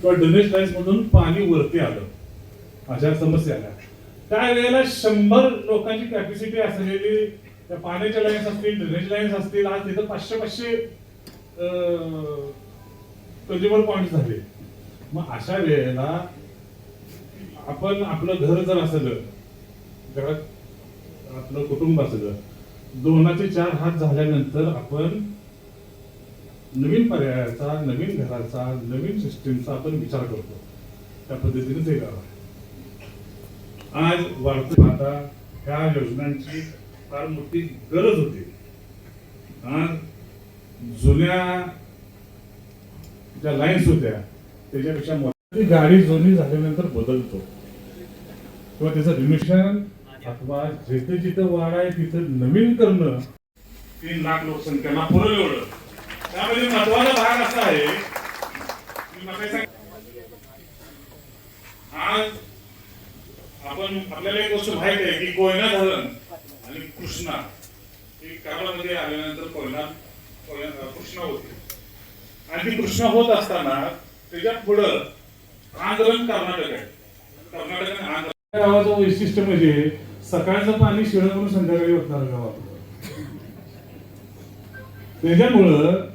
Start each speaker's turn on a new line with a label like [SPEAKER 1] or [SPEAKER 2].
[SPEAKER 1] किंवा drainage lines मधून पाणी वरती आलं. अशा समस्या आल्या. त्या वेळेला शंभर लोकांची कॅपॅसिटी असलेली त्या पाण्याच्या लाईन्स असतील ड्रेनेज लाईन्स असतील आज तिथं पाचशे पाचशे कंज्युमर पॉईंट झाले. मग अशा वेळेला आपण आपलं घर जर असलं घरात आपलं कुटुंब असलं दोनाचे चार हात झाल्यानंतर आपण नवीन पर्यायाचा नवीन घराचा नवीन सिस्टीमचा आपण विचार करतो. त्या पद्धतीने ते गाव आहे. आज वाढतं आता ह्या योजनांची फार मोठी गरज होती. आज जुन्या ज्या लाईन्स होत्या त्याच्यापेक्षा मोठी गाडी जुनी झाल्यानंतर बदलतो. किंवा त्याचं रिमिशन अथवा जिथे जिथं वाढ आहे तिथं नवीन करणं तीन लाख लोकसंख्याला पुरं एवढं. त्यामध्ये महत्त्वाचा भाग असा आहे आज आपण आपल्याला एक गोष्ट माहीत आहे की कोयना धरण आणि कृष्णा हे काळामध्ये आल्यानंतर कोयना कृष्णा होते. आणि ती कृष्णा होत असताना त्याच्या पुढं आंदोलन कर्नाटक आहे. कर्नाटक आणि आंध्र गावाचं वैशिष्ट्य म्हणजे सकाळचं पाणी शिळं करून संध्याकाळी होणार गावात त्याच्यामुळं